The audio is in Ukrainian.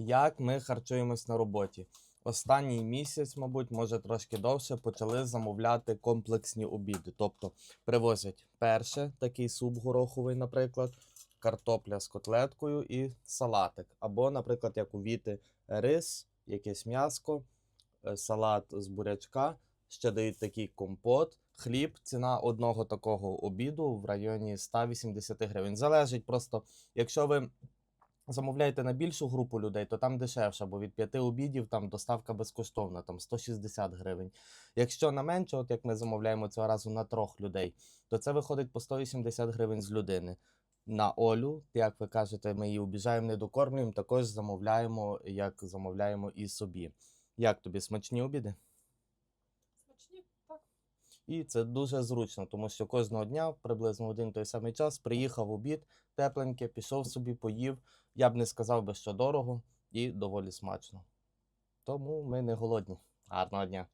Як ми харчуємось на роботі? Останній місяць, мабуть, може трошки довше, почали замовляти комплексні обіди. Тобто привозять перше, такий суп гороховий, наприклад, картопля з котлеткою і салатик. Або, наприклад, як у Віти, рис, якесь м'яско, е, салат з бурячка, ще дають такий компот. Хліб, ціна одного такого обіду в районі 180 гривень. Залежить просто, якщо ви замовляєте на більшу групу людей, то там дешевше, бо від п'яти обідів там доставка безкоштовна, там 160 гривень. Якщо на менше, от як ми замовляємо цього разу на трьох людей, то це виходить по 180 гривень з людини. На Олю, як ви кажете, ми її обіжаємо, не докормлюємо, також замовляємо, як замовляємо і собі. Як тобі смачні обіди? Смачні, так. І це дуже зручно, тому що кожного дня, приблизно один той самий час, приїхав обід, тепленьке, пішов собі, поїв. Я б не сказав би, що дорого і доволі смачно. Тому ми не голодні. Гарного дня!